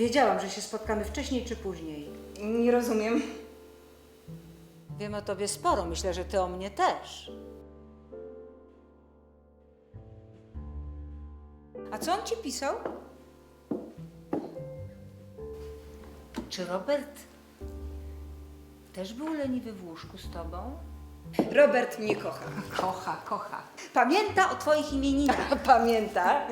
Wiedziałam, że się spotkamy wcześniej czy później. Nie rozumiem. Wiem o tobie sporo, myślę, że ty o mnie też. A co on ci pisał? Czy Robert też był leniwy w łóżku z tobą? Robert mnie kocha. Kocha, kocha. Pamięta o twoich imieninach. Pamięta?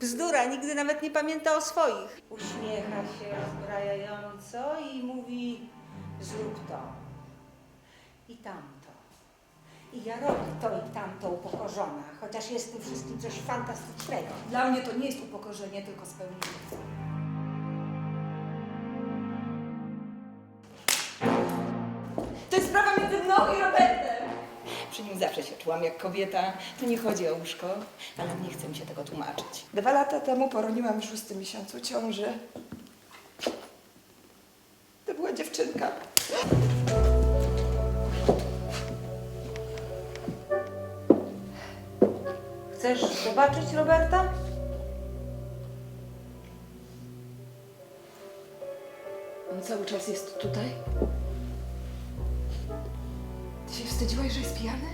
Bzdura, nigdy nawet nie pamięta o swoich. Uśmiecha się rozbrajająco i mówi: Zrób to i tamto. I ja robię to i tamto upokorzona, chociaż jest w tym wszystkim coś fantastycznego. Dla mnie to nie jest upokorzenie, tylko spełnienie. To jest sprawa między mną i Robertem. Przy nim zawsze się czułam jak kobieta. Tu nie chodzi o łóżko, ale nie chcę mi się tego tłumaczyć. Dwa lata temu poroniłam w szóstym miesiącu ciąży. To była dziewczynka. Chcesz zobaczyć Roberta? On cały czas jest tutaj? Ty się wstydziłaś, że jest pijany?